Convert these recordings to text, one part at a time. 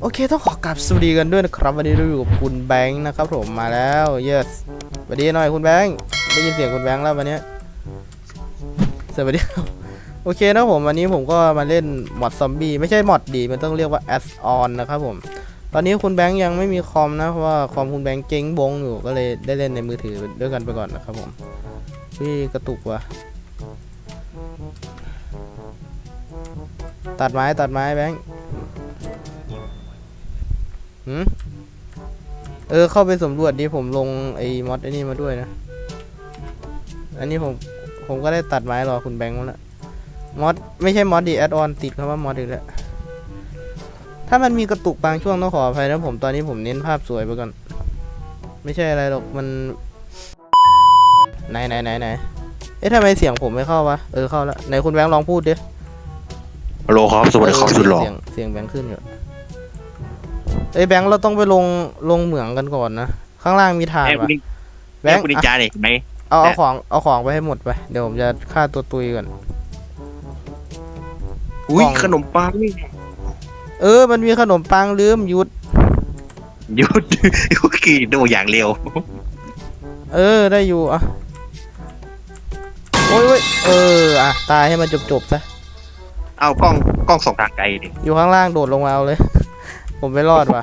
โอเคต้องขอกราบสวัสดีกันด้วยนะครับ วันนี้เราอยู่กับคุณแบงค์นะครับผมมาแล้ว yes สวัสดีหน่อยคุณแบงค์ได้ยินเสียงคุณแบงค์แล้ววันนี้สวัสดีครับโอเคนะผมวันนี้ผมก็มาเล่นมอดซอมบี้ไม่ใช่มอดดีมันต้องเรียกว่าแอสออนนะครับผมตอนนี้คุณแบงค์ยังไม่มีคอมนะเพราะว่าคอมคุณแบงค์เจ๊งบงอยู่ก็เลยได้เล่นในมือถือด้วยกันไปก่อนนะครับผมพี่กระตุกว่ะตัดไม้ตัดไม้แบงค์ หืมเออเข้าไปสำรวจดิผมลงไอ้มอดไอ้นี่มาด้วยนะ อันนี้ผมผมก็ได้ตัดไม้รอคุณแบงค์มาแล้วมอดไม่ใช่มอดดีแอดออนติดคำว่ามอดอีกแล้วถ้ามันมีกระตุกบางช่วงต้องขออภัยนะผมตอนนี้ผมเน้นภาพสวยไปก่อน ไม่ใช่อะไรหรอกมันไหนไหนไหนไหนเอ๊ะทำไมเสียงผมไม่เข้าวะเออเข้าแล้วไหนคุณแบงค์ลองพูดดิฮัลโหลครับสวัสดีครับสุดหล่อเสียงเสียงแบงค์ขึ้นอยู่ เอ้ยแบงค์เราต้องไปลงลงเหมืองกันก่อนนะ ข้างล่างมีฐานแม่วะคุณนิแบแม่งค์คุณนิอะจาเนี่ยเห็นไหม เอาเอาแบงค์ของเอาของไปให้หมดไป เดี๋ยวผมจะฆ่าตัวตุยก่อน อุ้ยกล่อง ขนมปังนี่เออ มันมีขนมปังลืมหยุด หยุดยุกี่ดูอย่างเร็วเออ ได้อยู่อะโอ้ยโอ้ยเออ อะ ตายให้มันจบๆซะ เอากล้องกล้องส่องทางไกลดิอยู่ข้างล่างโดดลงมาเอาเลย ผมไม่รอดว่ะ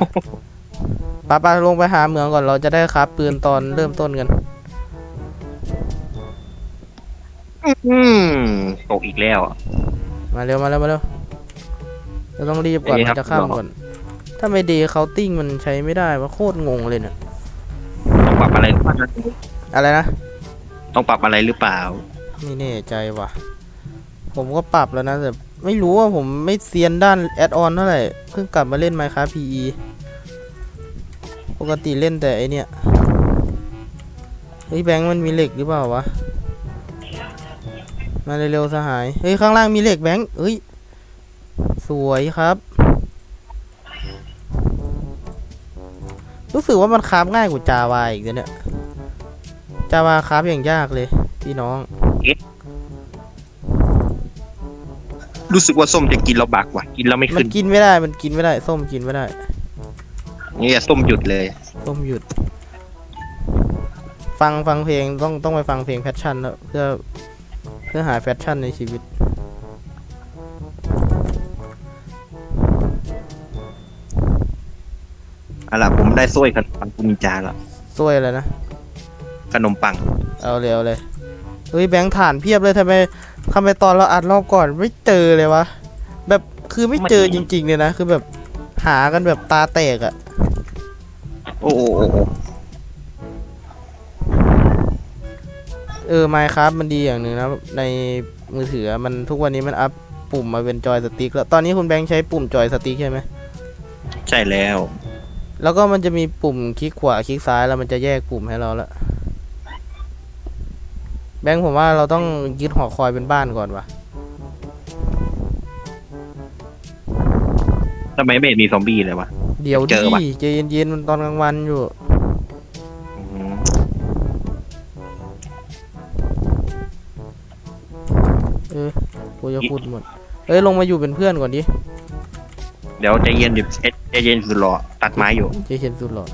ปาปาลงไปหาเหมืองก่อนเราจะได้ครับปืนตอนเริ่มต้นกัน อืมตกอีกแล้ว มาเร็วมาเร็วมาเร็วเราต้องรีบก่อนอันนี้ครัมันบจะข้ามก่อน ถ้าไม่ดีเคาติ้งมันใช้ไม่ได้ว่าโคตรงงเลยเนี่ยต้องปรับอะไรหรือเปล่าอะไรนะ ต้องปรับอะไรหรือเปล่า ไม่แน่ใจว่ะ ผมก็ปรับแล้วนะแต่ ไม่รู้ว่าผมไม่เซียนด้านแอดออนเท่าไหร่ เพิ่งกลับมาเล่น Minecraft PE ปกติเล่นแต่ไอเนี่ย เฮ้ยแบงค์มันมีเหล็กหรือเปล่าวะ มาเร็วๆสหาย เฮ้ย ข้างล่างมีเหล็กแบงค์เฮ้ย สวยครับ รู้สึกว่ามันคราฟง่ายกว่าจาวาอีกเนี่ย จาวาคราฟอย่างยากเลย พี่น้อง รู้สึกว่าส้มจะกินเราบักว่ะกินเราไม่มัขึ้นนกินไม่ได้ มันกินไม่ได้ ส้มกินไม่ได้นี่ส้มหยุดเลย ส้มหยุด ฟังฟังเพลงต้องต้องไปฟังเพลงแพชชั่นแล้วเพื่อเพื่อหาแพชชั่นในชีวิต เอาล่ะผมได้ซ้วยขนมปังคุณนิจาแล้วสวยเลยนะ ขนมปัง เอาเร็วเลย เฮ้ยแบงค์ฐานเพียบเลยทำไมทำไมตอนเราอัดรอบก่อนไม่เจอเลยวะ แบบคือไม่เจอจริง ๆ เลยนะ คือแบบหากันแบบตาแตกอะโอ้โอ้โอ้โอ้เออไมค์ครับมันดีอย่างหนึ่งนะ ในมือถืออะมันทุกวันนี้มันอัพปุ่มมาเป็นจอยสติ๊กแล้วตอนนี้คุณแบงค์ใช้ปุ่มจอยสติ๊กใช่ไหมใช่แล้ว แล้วก็มันจะมีปุ่มคลิกขวาคลิกซ้ายแล้วมันจะแยกปุ่มให้เราละ แบงค์ผมว่าเราต้องยึดหอคอยเป็นบ้านก่อนวะทำไมไม่เห็นมีซอมบี้เลยวะ เดี๋ยวเจดิอว่ะใจเย็นๆมันตอนกลางวันอยู่ อืมเออกูจะพูดหมด เอ้ยลงมาอยู่เป็นเพื่อนก่อนดิเดี๋ยวใจเย็นเดี๋ยวใจเย็นสุดหล่อตัดไม้อยู่ ใจเย็นสุดหรอ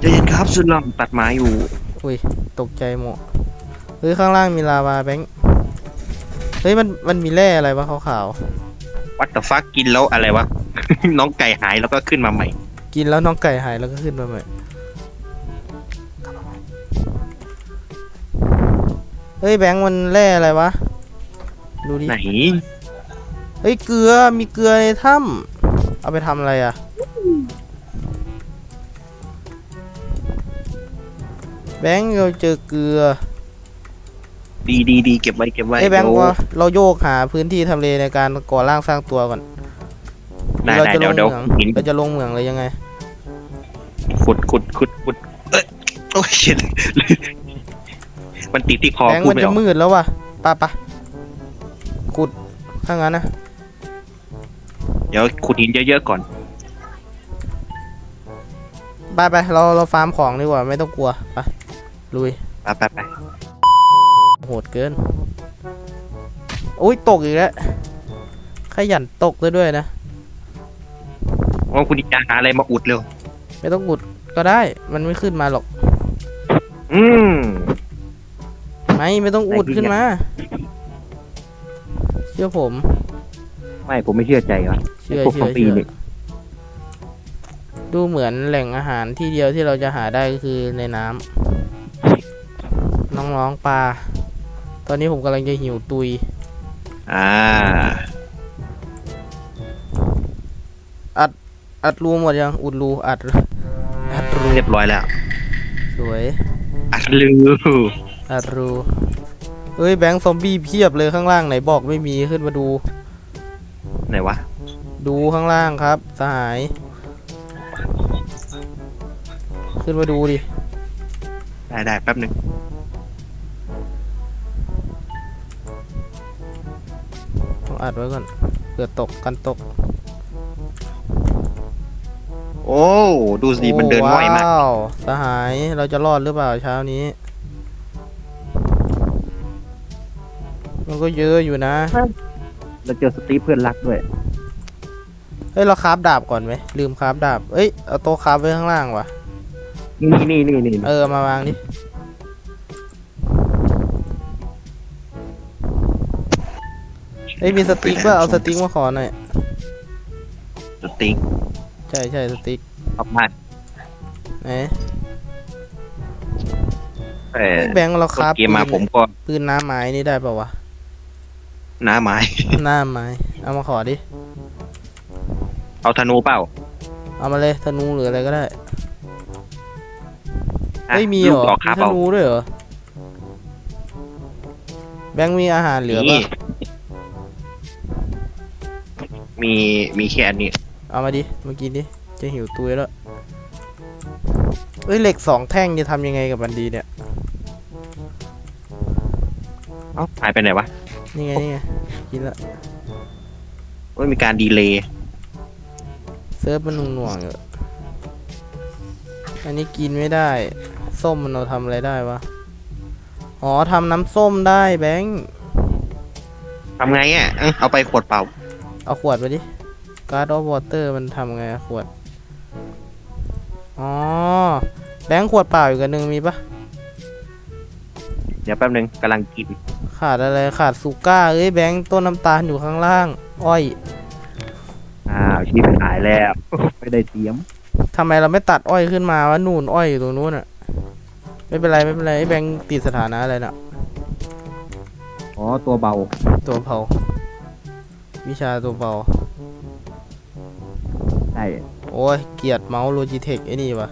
ใจเย็นครับสุดหล่อตัดไม้อยู่อุ้ยตกใจหมดเฮ้ยข้างล่างมีลาวาแบงค์เฮ้ยมันมันมีแร่อะไรวะขาววัตฟักกินแล้วอะไรวะ น้องไก่หายแล้วก็ขึ้นมาใหม่ ๆกินแล้วน้องไก่หายแล้วก็ขึ้นมาใหม่เฮ้ยแบงค์มันแร่อะไรวะดูดิไหน เฮ้ยเกลือมีเกลือในถ้ำเอาไปทำอะไรอะ แบงค์เราเจอเกลือดีดีดีเก็บไว้เก็บไว้ไอ้ยแบงค์เดี๋ยวว่าเราโยกหาพื้นที่ทำเลในการก่อร่างสร้างตัวก่อนได้เราได้จะลเดี๋ยวงเดี๋ยวเหมืองหินเราจะลงเหมืองเลยยังไง ขุดขุดขุดขุดเอ้ยโอ้ยเฉียดมันติดที่คอแบงค์พูดมันไม่จะออกมืดแล้วว่ะปะปะกุดถ้างั้นนะเดี๋ยวขุดหินเยอะๆก่อนไปไปเราเราฟาร์มของดีกว่าไม่ต้องกลัวไป ลุยไปไปไปโหดเกิน อุ้ยตกอีกแล้วใครยันตกด้วยด้วยนะโอ้คุณนินจาหาอะไรมาอุดเร็ว ไม่ต้องอุดก็ได้ มันไม่ขึ้นมาหรอก อืม ไม่ไม่ต้องอุดขึ้นมา เชื่อผม ไม่ผมไม่เชื่อใจวะเชื่อพวกเชื่ซออมบี้เชื่อนี่ดูเหมือนแหล่งอาหารที่เดียวที่เราจะหาได้ก็คือในน้ำ น้องๆปลา ตอนนี้ผมกำลังจะหิวตุย อ่าอัดรูหมดยัง อุดรู อัด อัดรู เรียบร้อยแล้ว สวย อัดลืออัดรูเอ้ยแบงค์ซอมบี้เพียบเลยข้างล่างไหนบอกไม่มีขึ้นมาดู ไหนวะ ดูข้างล่างครับสหาย ขึ้นมาดูดิ ได้ได้แป๊บหนึ่ง องอัดไว้ก่อนเผื่อตกกันตกโอ้ดูสิมันเดินโง่อยมาก ว้าวสหายเราจะรอดหรือเปล่าเช้านี้ มันก็เยอะอยู่นะ เราเจอสตีฟเพื่อนรักด้วย เฮ้ย เราคราฟดาบก่อนไหมลืมคราฟดาบ เอ้ย เอาโต๊ะคราฟไว้ข้างล่างว่ะ นี่นี่นี่นี่เออ มาวางดิ เอ้ยมีสติ๊กป่ะเอาสติ๊กมาขอหน่อยสตีฟใช่ใช่สติ๊กชอบมากไหนแต่แบงค์เราคต้นราฟเกมมาผมก็ปืนน้ำไม้นี่ได้ป่าวะหน้าไม้หน้าไม้เอามาขอดิเอาธนูเปล่า เอามาเลยธนูหรืออะไรก็ได้อะเฮ้ยมีเหรลูอกต่อคมีรับธเอานูด้วยเหรอแบงค์มีอาหารเหลือนี่ป่ะ มีมีแค่อันนี้เอามาดิเมื่อกี้ดิจะหิวตุยแล้วเอ้ยเหล็กสองแท่งจะทำยังไงกับมันดีเนี่ยเอ้าหายไปไหนวะนี่ไงนี่ไงกินละโอ้ยมีการดีเลย์เซิร์ฟมันหน่วงๆอยู่อันนี้กินไม่ได้ ส้มมันเราทำอะไรได้วะอ๋อทำน้ำส้มได้แบงค์ทำไงอะเอ้าเอาไปขวดเปล่า เอาขวดมาดิ Guard of Water มันทำไงอะขวด อ๋อ แบงค์ขวดเปล่าอยู่กันหนึ่งมีปะเดี๋ยวแป๊บหนึงกำลังกิน ขาดอะไรขาดซูก้า เอ้ยแบงค์ต้นน้ำตาลอยู่ข้างล่าง อ้อย อ้าวชีพหายแล้ว ไม่ได้เตรียมทำไมเราไม่ตัดอ้อยขึ้นมาวะนู่นอ้อยอยู่ตรงนู้นอะไม่เป็นไรไม่เป็นไรไอ้แบงค์ติดสถานะอะไรน่ะ อ๋อ ตัวเบา ตัวเผา วิชาตัวเผาใช่โอ้ย เกลียดเมาส์โลจิเทคไอ้นี่วะ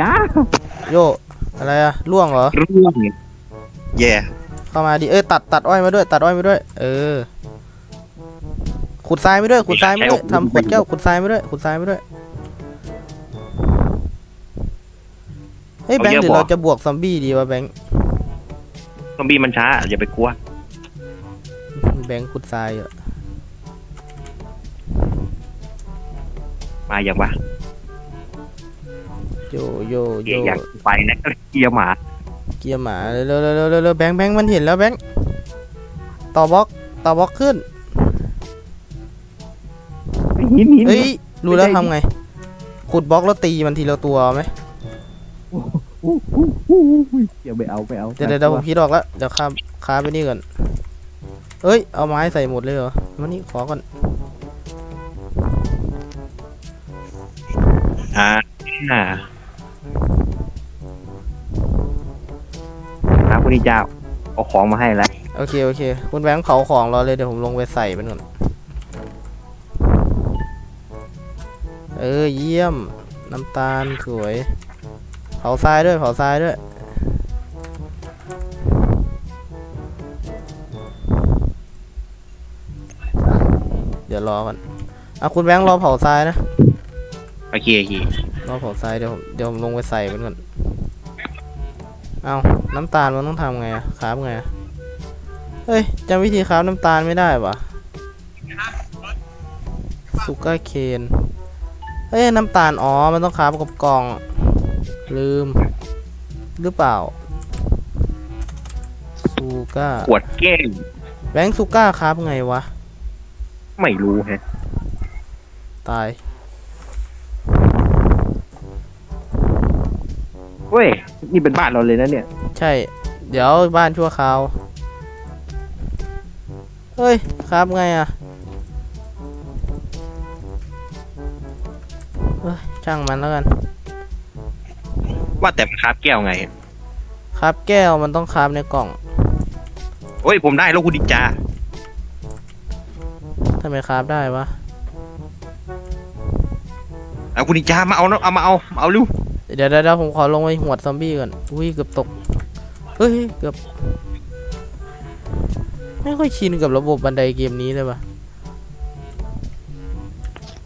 จ้าโยอะไรอะล่วงเหรอ ร่วงแย่เข้ามาดิเอ้ยตัดตัดอ้อยมาด้วยตัดอ้อยมาด้วย เออ ขุดทรายมาด้วยขุดทรายมาด้วยทำขวดแก้วขุดทรายมาด้วยขุดทรายมาด้วยเฮ้ยแบงค์หรือเราจะบวกซอมบี้ดีวะแบงค์ ซอมบี้มันช้า อย่าไปกลัว แบงค์ขุดทรายอะมาอย่างวะโยโยโยเกียร์อยากไปนะเกียร์หมาเกียร์หมาเร็วเร็วเร็วเร็วเร็วแบงค์แบงค์มันเห็นแล้วแบงค์ต่อบล็อกต่อบล็อกขึ้นหินหินเอ้ยรู้แล้วทำไง ขุดบล็อกแล้วตีมันทีละตัวไหมเดี๋ยวไปเอาไปเอาเดี๋ยวเดี๋ยวเดี๋ยวผมคิดออกแล้วเดี๋ยวค้าค้าไปนี่ก่อน เอ้ย เอาไม้ใส่หมดเลยเหรอมานี่ขอก่อน อ่าอ่าครับคุณนิเจ้าเอาของมาให้แล้วโอเค โอเค คุณแบงค์เผาของรอเลยเดี๋ยวผมลงไปใส่มันก่อน เออ เยี่ยม น้ำตาลสวย เผาทรายด้วย เผาทรายด้วย รอก่อนอะคุณแบงค์รอเผาทรายนะโอเคโอเครอเผาทรายเดี๋ยวผมเดี๋ยวผมลงไปใส่มันก่อนเอาน้ำตาลมันต้องทำไงอะคราบไงอะเฮ้ยจำวิธีคราบน้ำตาลไม่ได้ปะสุก้าเคนเฮ้ยน้ำตาลอ๋อมันต้องคราบกับกล่อง ลืม หรือเปล่าซูก้าขวดแก้วแบงค์ซูก้าครับไงวะ ไม่รู้แฮะ ตาย เว้ย นี่เป็นบ้านเราเลยนะเนี่ย ใช่ เดี๋ยวบ้านชั่วคราว เฮ้ย ครับไงอะเฮ้ยช่างมันแล้วกัน ว่าแต่มันคราบแก้วไง ครับแก้วมันต้องครับในกล่อง โอ้ย ผมได้แล้วคุณดิจา ทำไมครับได้วะ เอาคุณดิจามาเอานะเอามาเอามาเอาเร็วเดี๋ยวเดี๋ยวเดี๋ยวผมขอลงไปหวดซอมบี้ก่อน อุ้ยเกือบตก เฮ้ยเกือบ ไม่ค่อยชินกับระบบบันไดเกมนี้เลยปะ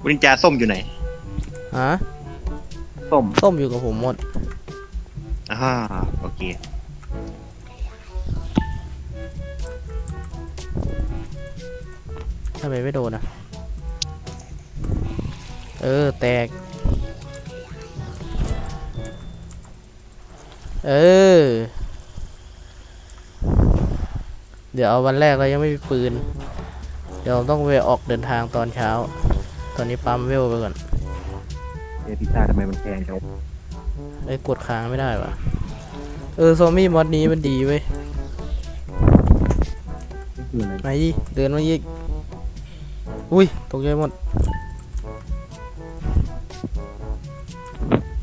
คุณดิจาส้มอยู่ไหนฮะ ส้ม ส้มอยู่กับผมหมด อ่า โอเคำไมไม่โดนอะ เออ แตก เออ เดี๋ยวเอาวันแรกเรายังไม่มีปืน เดี๋ยวต้องไปออกเดินทางตอนเช้า ตอนนี้ปั๊มเวลไปก่อนเอพิซซ่าทำไมมันแพงจังไอ้ยกดค้างไม่ได้วะเออ ซอมบี้มอดนี้มันดีเว้ยนี่คืออะไร มายี่เดินมายี่ อุ้ย ตกใจหมด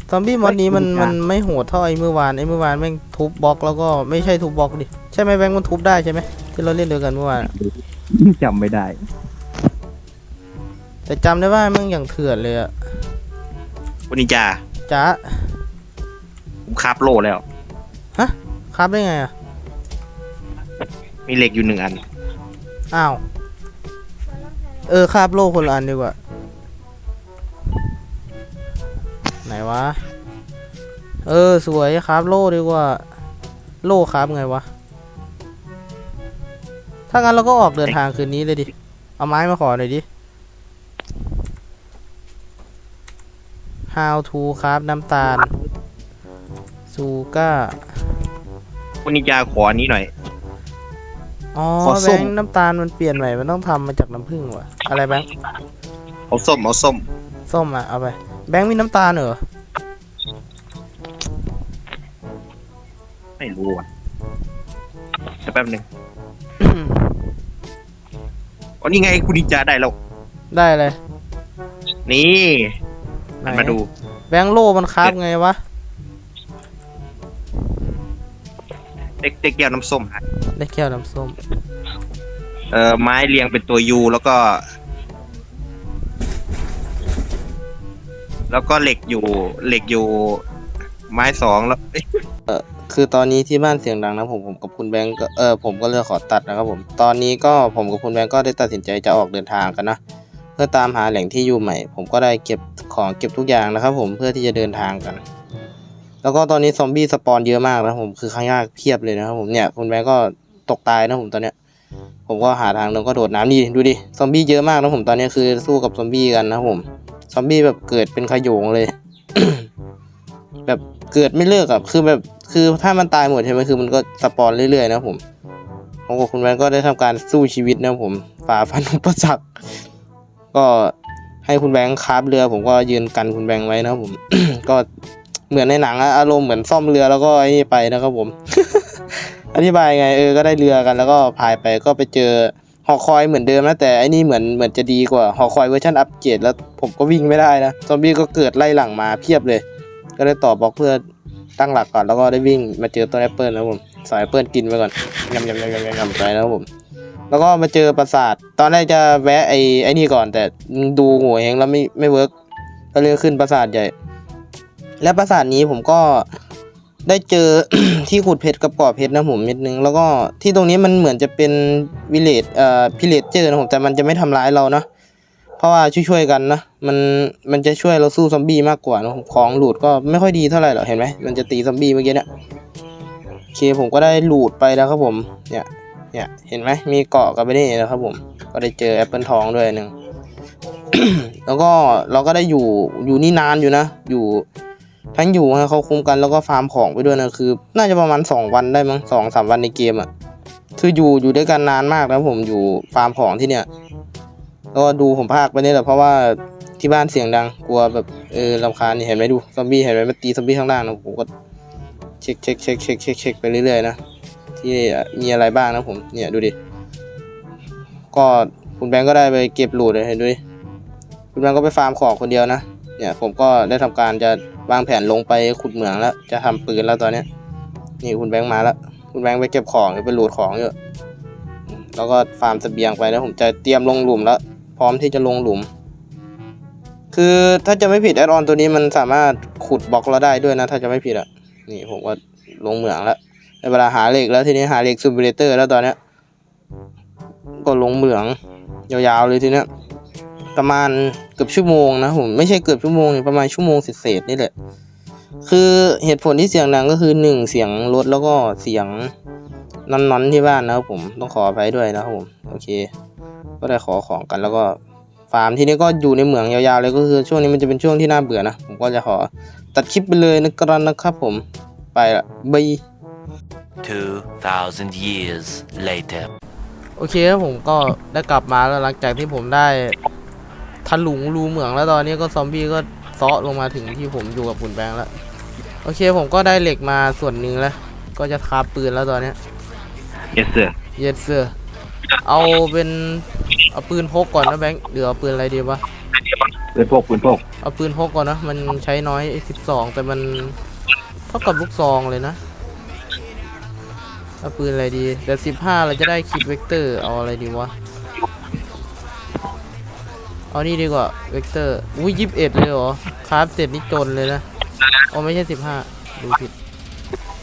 ซอมบี้มอดนี้มันมันไม่โหดเท่าไอ้เมื่อวานไอ้เมื่อวานแม่งทุบบล็อกแล้วก็ไม่ใช่ทุบบล็อกดิ ใช่ไหมแบงค์มันทุบได้ใช่ไหมที่เราเล่นเดียวกันเมื่อวานอะจำไม่ได้ แต่จำได้ว่าแม่งอย่างเถื่อนเลยอะคุณดิจาจ้าผมคราบโลแล้ว ครับได้ไงอะมีเหล็กอยู่หนึ่งอัน อ้าว เออคาบโลกคนละอันดีกว่า ไหนวะ เออ สวยคาบโลดีกว่า โลคาบไงวะ ถ้างั้นเราก็ออกเดินทางคืนนี้เลยดิ เอาไม้มาขอหน่อยดิ how to ครับน้ำตาล ซูก้า คุณดิจาขออันนี้หน่อย อ๋อขอแบส้ม งค์น้ำตาลมันเปลี่ยนใหม่ มันต้องทำมาจากน้ำผึ้งวะอะไรแบงค์เอาส้มเอาส้มส้มอะ เอาไป แบงค์มีน้ำตาลเหรอ ไม่รู้อะเดี๋ยวแป๊บหนึงอ๋อนี่ไงคุณดิจาได้แล้ว ได้เลยนี่ไหนมาดูแบงค์โลมันคราบไงวะ เด็กเด็กแก้วน้ำส้มฮะ ได้แก้วน้ำส้ม เอ่อไม้เรียงเป็นตัวยูแล้วก็ แล้วก็เหล็กอยู่เหล็กอยู่ ไม้สองแล้วเอ๊ะคือตอนนี้ที่บ้านเสียงดังนะผมผมกับคุณแบงค์ก็เออผมก็เลยขอตัดนะครับผมตอนนี้ก็ผมกับคุณแบงค์ก็ได้ตัดสินใจจะออกเดินทางกันนะเพื่อตามหาแหล่งที่อยู่ใหม่ ผมก็ได้เก็บของเก็บทุกอย่างนะครับ ผมเพื่อที่จะเดินทางกัน แล้วก็ตอนนี้ซอมบี้สปอนเยอะมากนะผมคือข้างยากเพียบเลยนะครับผมเนี่ยคุณแบงค์ก็ ตกตายนะผมตอนเนี้ย ผมก็หาทางลงก็โดดน้ำดีดูดิซอมบี้เยอะมากนะผมตอนนี้คือสู้กับซอมบี้กันนะครับผมซอมบี้แบบเกิดเป็นขโยงเลย แบบเกิดไม่เลิกอะคือแบบคือถ้ามันตายหมดใช่ไหมคือมันก็สปอนเรื่อยๆนะผมผมกับคุณแวนก็ได้ทำการสู้ชีวิตนะผมฝ่าฟันอุปสรรคก็ให้คุณแบงค์คราบเรือ ผมก็ยืนกันคุณแบงค์ไว้นะครับผม ก็เหมือนในหนังอะอารมณ์เหมือนซ่อมเรือแล้วก็ไอ้นี่ไปนะครับผม อธิบายไงเออก็ได้เรือกันแล้วก็พายไปก็ไปเจอหอคอยเหมือนเดิมนะแต่อ้นี่เหมือนเหมือนจะดีกว่าหอคอยเวอร์ชันอัปเกรดแล้วผมก็วิ่งไม่ได้นะซอมบี้ก็เกิดไล่หลังมาเพียบเลย ก็ได้ต่อบล็อกเพื่อตั้งหลักก่อนแล้วก็ได้วิ่งมาเจอต้นแอปเปิลนะผมสายแอปเปิลกินไปก่อนยำยำยำยำยำไปนะครับผม แล้วก็มาเจอปราสาท ตอนแรกจะแวะไอ้ไอ้นี่ก่อน แต่ดูหัวเองแล้วไม่ไม่เวิร์กก็เลยขึ้นปราสาทใหญ่ และปราสาทนี้ผมก็ ได้เจอที่ขุดเพชรกับก่อเพชรนะผมนิดนึง แล้วก็ที่ตรงนี้มันเหมือนจะเป็นวิเลจเอ่อพิเลจเจอนะผมแต่มันจะไม่ทำร้ายเรานะ เพราะว่าช่วยๆกันนะ มันมันจะช่วยเราสู้ซอมบี้มากกว่านะของหลูดก็ไม่ค่อยดีเท่าไหร่หรอกเห็นไหมมันจะตีซอมบี้เมื่อกี้เนี่ยโอเคผมก็ได้หลูดไปแล้วครับผมเนี่ยเนี่ยเห็นไหมมีเกาะกับไปนี่นะครับผมก็ได้เจอแอปเปิลทองด้วยหนึ่งแล้วก็เราก็ได้อยู่อยู่นี่นานอยู่นะ อยู่ ทั้งอยู่ให้เขาคุมกันแล้วก็ฟาร์มของไปด้วยนะคือ น่าจะประมาณสองวันได้มั้งสองสามวันในเกมอะ่ะคืออยู่อยู่ด้วยกันนานมากนะผมอยู่ฟาร์มของที่เนี่ยแล้วก็ดูผมภาคไปเนี่ยแหละเพราะว่าที่บ้านเสียงดังกลัวแบบเออรำคาญนี่เห็นไหมดูซอมบี้เห็นไหมมันตีซอมบี้ข้างล่างนะผมก็เช็คเช็คเช็คเช็คเช็คเช็คไปเรื่อยๆนะที่มีอะไรบ้างนะผมเนี่ยดูดิก็คุณแบงก์ก็ได้ไปเก็บหลูดเลยเห็นดูดิคุณแบงก์ก็ไปฟาร์มของคนเดียวนะเนี่ยผมก็ได้ทำการจะ วางแผนลงไปขุดเหมืองแล้ว จะทำปืนแล้วตอนเนี้ย นี่คุณแบงก์มาแล้วคุณแบงค์ไปเก็บของหรือไปลูดของอยู่แล้วก็ฟาร์มเสบียงไปแล้วผมจะเตรียมลงหลุมแล้ว พร้อมที่จะลงหลุม คือถ้าจะไม่ผิดแอดออนตัวนี้มันสามารถขุดบล็อกเราได้ด้วยนะ ถ้าจะไม่ผิดอะนี่ผมก็ลงเหมืองแล้วในเวลาหาเหล็กแล้วทีนี้หาเหล็กซูเปอร์เตอร์แล้วตอนเนี้ยก็ลงเหมืองยาวๆเลยทีเนี้ย ประมาณเกือบชั่วโมงนะผมไม่ใช่เกือบชั่วโมงนี่ประมาณชั่วโมงเศษๆนี่แหละ คือเหตุผลที่เสียงดังก็คือหนึ่งเสียงรถแล้วก็เสียงนอนๆที่บ้านนะครับผมต้องขออภัยด้วยนะครับผมโอเค ก็ได้ขอของกันแล้วก็ฟาร์มที่นี้ก็อยู่ในเหมืองยาวๆเลยก็คือช่วงนี้มันจะเป็นช่วงที่น่าเบื่อนะผมก็จะขอตัดคลิปไปเลยนะครับนะครับผมไปละบาย 2,000 years later. โอเคครับผมก็ได้กลับมาแล้วหลังจากที่ผมได้ ทะลุงรูเหมืองแล้วตอนนี้ก็ซอมบี้ก็เซาะลงมาถึงที่ผมอยู่กับปุ่นแบงค์แล้ว โอเคผมก็ได้เหล็กมาส่วนหนึ่งแล้ว ก็จะคราฟปืนแล้วตอนเนี้ย yes sir เยสเซอร์เอาเป็นเอาปืนพกก่อนนะแบงค์หรือเอาปืนอะไรดีวะปืนพกปืนพกเอาปืนพกก่อนนะมันใช้น้อยสิบสองแต่มันเท่ากับลูกซองเลยนะเอาปืนอะไรดีเดี๋ยวสิบห้าเราจะได้คิดเวกเตอร์เอาอะไรดีวะ เอานี่ดีกว่าเวกเตอร์อุ้ยยี่สิบเอ็ดเลยเหรอคราฟเสร็จนี่จนเลยนะอ๋อไม่ใช่สิบห้าดูผิด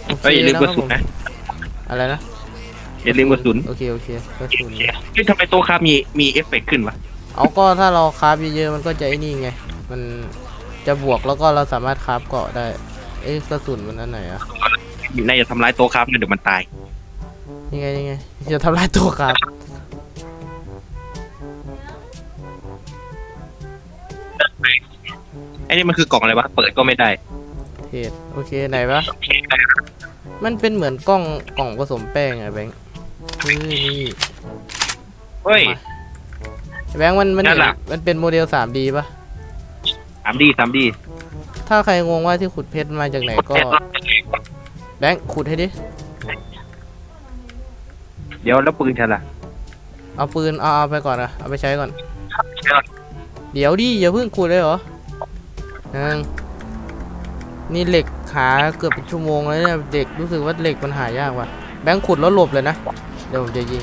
โอเคเฮ้ยอย่าลืมกระสุนคนะบผมอะไรนะอย่าลืมกระสุนโอเคโอเคกระสุนเฮ้ยทำไมโต๊ะครับมีมีเอฟเฟกต์ขึ้นวะเอาก็ถ้าเราคราฟเยอะๆมันก็จะไอ้นี่ไง มันจะบวกแล้วก็เราสามารถคราฟเกาะได้ เอ้ยกระสุนมันอันไหนอะน่าจะทำร้ายโต๊ะครับนะเดี๋ยวมันตายยังไงยังไงจะทำลายตัวครับ ไอ้นี่มันคือกล่องอะไรวะ เปิดก็ไม่ได้เทศโอเคไหนวะ มันเป็นเหมือนกล้องกล่องผสมแป้งอะแบงค์เฮ้ยนี่เฮ้ย แบงค์มันมันนั่นล่ะ มันเป็นโมเดล 3D ปะสามดีสามดีถ้าใครงงว่าที่ขุดเพชรมาจากไหนก็ แบงค์ขุดให้ดิ เดี๋ยวแล้วปืนฉันล่ะเอาปืนเอาเอาไปก่อนอะเอาไปใช้ก่อน เดี๋ยวดิอย่าเพิ่งขุดเลยเหรอนังนี่เหล็กหาเกือบเป็นชั่วโมงแล้วเนี่ยเด็กรู้สึกว่าเหล็กมันหายากว่ะแบงค์ขุดแล้วหลบเลยนะเดี๋ยวผมจะยิง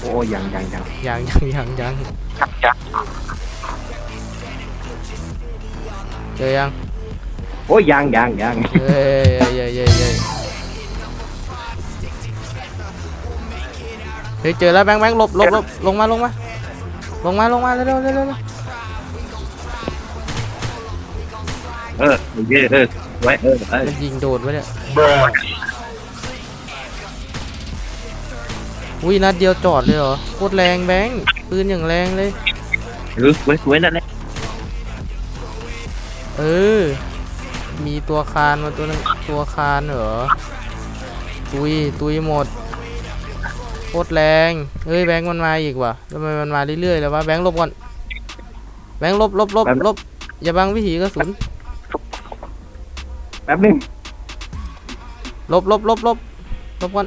โอ้ยังยังยังยังยังยังยังยังเจอยังโอ้ยังยังยังเย้เย้เย้เย้ เฮ้ยเจอแล้วแบงค์แบงค์หลบหลบหลบลงมาลงมาลงมาลงมาเร็วเร็วเร็วเร็วเร็วเออเยอะเออไว้เออเออมันยิงโดดไว้เนี่ยอุ้ยนัดเดียวจอดเลยเหรอโคตรแรงแบงค์ปืนอย่างแรงเลยเออไว้ไว้นั่นแหละเออ มีตัวคานมาตัวนึงตัวคานเหรอตุยตุยหมด โคตรแรงเฮ้ยแบงค์มันมาอีกว่ะทำไมมันมาเรื่อยๆแล้ววะแบงค์หลบก่อนแบงค์หลบหลบหลบหลบอย่าบังวิถีกระสุนแป๊บนึงหลบหลบหลบหลบหลบก่อน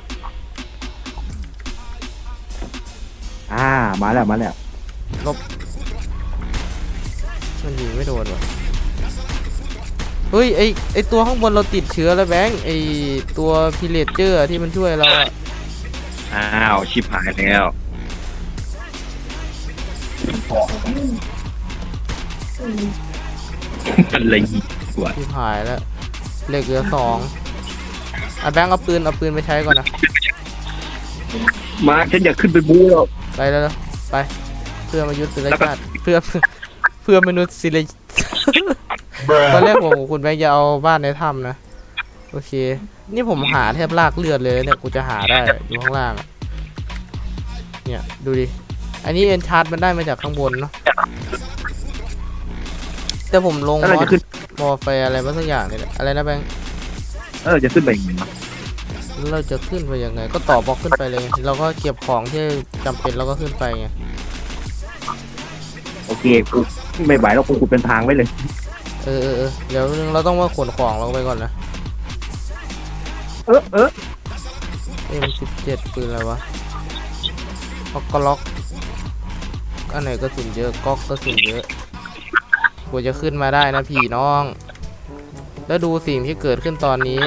อ่ามาแล้วมาแล้วมันยิงไม่โดนว่ะเฮ้ยไอไอตัวข้างบนเราติดเชื้อแล้วแบงค์ไอตัวพิเลเจอร์ที่มันช่วยเราอะ อ้าวชิบหายแล้วอะไรอีกวะที่หายแล้วเหล็กเหลือสองอะแบงค์เอาปืนเอาปืนไปใช้ก่อนนะมาฉันอยากขึ้นไปบู๊แล้วไปแล้วนะไปเพื่อมายุทธศิลแล้วก็ชาติเพื่อเพื่อมนุษย์ศิลตอนแรกผมกับคุณแบงค์จะเอาบ้านในถ้ำนะ โอเค นี่ผมหาแทบลากเลือดเลยเนี่ยกูจะหาได้อยู่ข้างล่างอะเนี่ยดูดิ อันนี้เอ็นชาร์ตมันได้มาจากข้างบนเนาะ แต่ผมลงแล้วเรามอจะขึ้น มอไฟอะไรมาสักอย่างเนี่ยแหละอะไรนะแบงค์เออจะขึ้นไปยังไงวะแล้วเราจะขึ้นไปยังไง ก็ต่อบล็อกขึ้นไปเลย เราก็เก็บของที่จำเป็นแล้วก็ขึ้นไปไง โอเคกูไม่ไหวแล้วกูกูเป็นทางไว้เลย เออเออเออเดี๋ยวนึงเราต้องว่าขนของเราไปก่อนนะ เออเออเอ็มสิบเจ็ดปืนอะไรวะล็อกก็ล็อก อันไหนก็สุนเยอะก๊อกก็สุนเยอะกว่าจะขึ้นมาได้นะพี่น้อง แล้วดูสิ่งที่เกิดขึ้นตอนนี้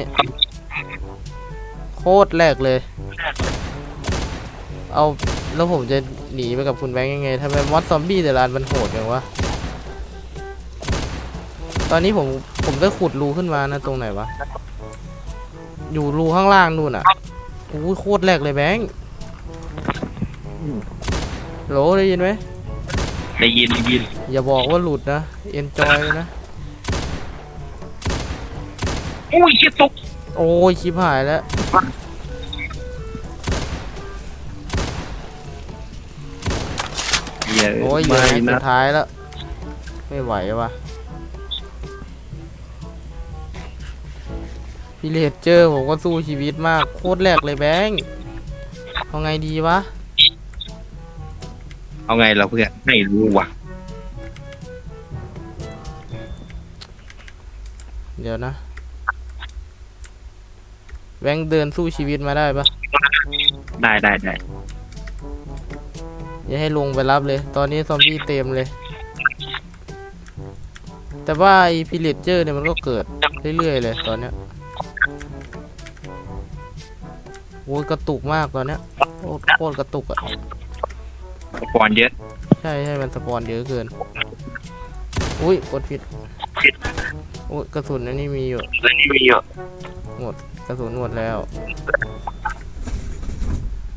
โคตรแรกเลย เอาแล้วผมจะหนีไปกับคุณแบงค์ยังไงทำไมมอสซอมบี้แต่ละอันมันโหดอย่างวะ ตอนนี้ผมผมได้ขุดรูขึ้นมานะตรงไหนวะ อยู่รูข้างล่างนู่นอะโอ้ยโคตรแรกเลยแบงค์โหลได้ยินไหมได้ยินได้ยินอย่าบอกว่าหลุดนะเอนจอยนะโอ้ยเชี่ยตกโอ้ยชิบหายแล้ว เหี้ยโอ้ยเหลืไม่อแม็กสุนะดท้ายแล้ว ไม่ไหววะ พี่เลดเจอร์ผมก็สู้ชีวิตมากโคตรแรกเลยแบงค์เอาไงดีวะ เอาไงเราเพื่อนไม่รู้ว่ะ เดี๋ยวนะ แบงค์เดินสู้ชีวิตมาได้ปะได้ได้ได้อย่าให้ลงไปรับเลย ตอนนี้ซอมบี้เต็มเลย แต่ว่าไอพิเลเจอร์เนี่ยมันก็เกิดเรื่อยๆเลยตอนเนี้ย อ้ยกระตุกมากตอนเนี้ยโคตรโคตรกระตุกอะอุปกรณ์เยอะใช่ใช่มันสปอนเยอะเกิน อุ้ยกดผิดอุ้ยกระสุนอันนี้มีอยู่มีเยอะกระสุนหมดแล้ว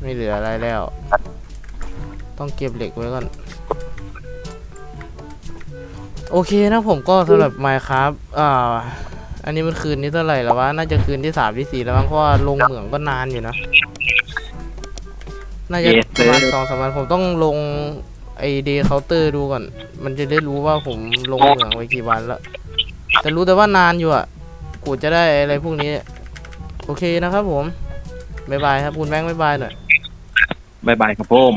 ไม่เหลืออะไรแล้ว ต้องเก็บเหล็กไว้ก่อน โอเคนะผมก็สำหรับ Minecraft อ่า อันนี้มันคืนนี้เท่าไหร่แล้ววะ น่าจะคืนที่สามที่สี่แล้วมั้ง เพราะว่าลงเหมืองก็นานอยู่นะ น่าจะประมาณสองสามวันผมต้องลงไอเดย์เคาน์เตอร์ดูก่อน มันจะได้รู้ว่าผมลงเหมืองไว้กี่วันแล้ว แต่รู้แต่ว่านานอยู่อะ กูจะได้อะไรพวกนี้ โอเคนะครับผม บ๊ายบายครับคุณแบงค์บ๊ายบายหน่อยบายบายครับผม